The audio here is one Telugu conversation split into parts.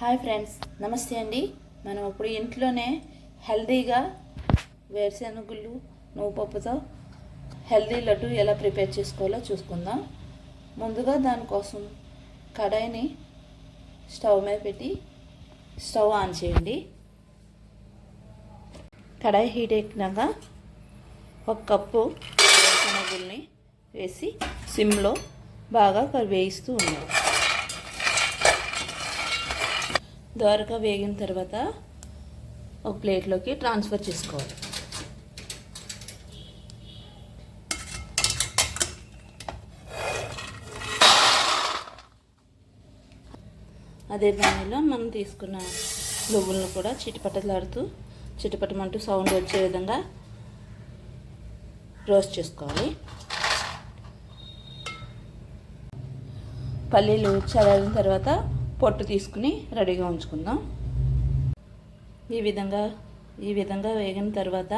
హాయ్ ఫ్రెండ్స్ నమస్తే అండి. మనం ఇప్పుడు ఇంట్లోనే హెల్దీగా వేరుశెనగులు నువ్వు పప్పుతో లడ్డు ఎలా ప్రిపేర్ చేసుకోవాలో చూసుకుందాం. ముందుగా దానికోసం కడాయిని స్టవ్ మీద పెట్టి స్టవ్ ఆన్ చేయండి. కడాయి హీట్ ఎక్కినాక ఒక కప్పు వేరుశెనగుల్ని వేసి సిమ్లో బాగా వేయిస్తూ ఉండాలి. దోరగా వేగిన తర్వాత ఒక ప్లేట్లోకి ట్రాన్స్ఫర్ చేసుకోవాలి. అదే దానిలో మనం తీసుకున్న నువ్వులను కూడా చిటిపటలాడుతూ చిటిపటమంటూ సౌండ్ వచ్చే విధంగా రోస్ట్ చేసుకోవాలి. పల్లీలు చల్లారిన తర్వాత పొట్టు తీసుకుని రెడీగా ఉంచుకుందాం. ఈ విధంగా ఈ విధంగా వేగిన తర్వాత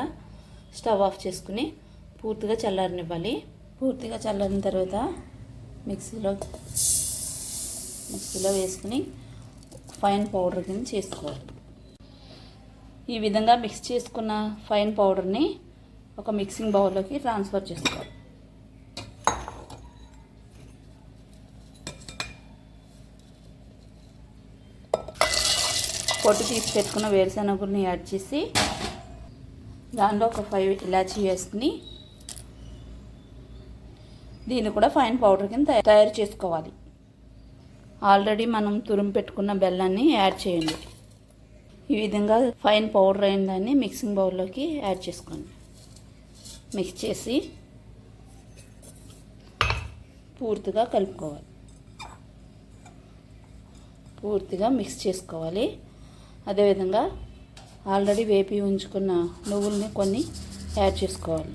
స్టవ్ ఆఫ్ చేసుకుని పూర్తిగా చల్లారనివ్వాలి. పూర్తిగా చల్లారిన తర్వాత మిక్సీలో మిక్సీలో వేసుకుని ఫైన్ పౌడర్ కింద చేసుకోవాలి. ఈ విధంగా మిక్స్ చేసుకున్న ఫైన్ పౌడర్ని ఒక మిక్సింగ్ బౌల్లోకి ట్రాన్స్ఫర్ చేసుకోవాలి. పొట్టు తీసి పెట్టుకున్న వేరుశెనగని యాడ్ చేసి దానిలో ఒక ఫైవ్ ఇలాచీ వేసుకుని దీన్ని కూడా ఫైన్ పౌడర్ కింద తయారు చేసుకోవాలి. ఆల్రెడీ మనం తురుము పెట్టుకున్న బెల్లాన్ని యాడ్ చేయండి. ఈ విధంగా ఫైన్ పౌడర్ అయిన దాన్ని మిక్సింగ్ బౌల్లోకి యాడ్ చేసుకోండి. మిక్స్ చేసి పూర్తిగా కలుపుకోవాలి. పూర్తిగా మిక్స్ చేసుకోవాలి. అదేవిధంగా ఆల్రెడీ వేపి ఉంచుకున్న నువ్వుల్ని కొన్ని యాడ్ చేసుకోవాలి.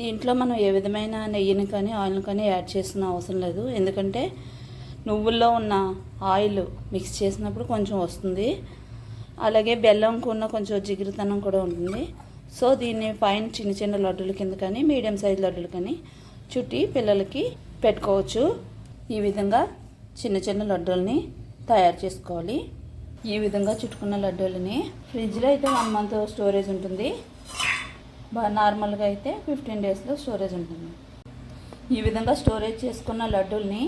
దీంట్లో మనం ఏ విధమైన నెయ్యిని కానీ ఆయిల్ని కానీ యాడ్ చేసిన అవసరం లేదు. ఎందుకంటే నువ్వుల్లో ఉన్న ఆయిల్ మిక్స్ చేసినప్పుడు కొంచెం వస్తుంది. అలాగే బెల్లం కూడా కొంచెం జిగురుతనం కూడా ఉంటుంది. సో దీన్ని పైన చిన్న చిన్న లడ్డుల కింద కానీ మీడియం సైజ్ లడ్డులు కానీ చుట్టి పిల్లలకి పెట్టుకోవచ్చు. ఈ విధంగా చిన్న చిన్న లడ్డూల్ని తయారు చేసుకోవాలి. ఈ విధంగా చుట్టుకున్న లడ్డూలని. ఫ్రిడ్జ్లో అయితే వన్ మంత్ స్టోరేజ్ ఉంటుంది. నార్మల్గా అయితే ఫిఫ్టీన్ డేస్లో స్టోరేజ్ ఉంటుంది. ఈ విధంగా స్టోరేజ్ చేసుకున్న లడ్డూల్ని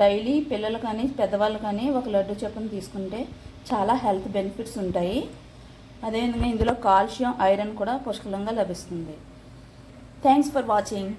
డైలీ పిల్లలు కానీ పెద్దవాళ్ళు కానీ ఒక లడ్డు చొప్పున తీసుకుంటే చాలా హెల్త్ బెనిఫిట్స్ ఉంటాయి. అదేవిధంగా ఇందులో కాల్షియం ఐరన్ కూడా పుష్కలంగా లభిస్తుంది. Thanks for watching.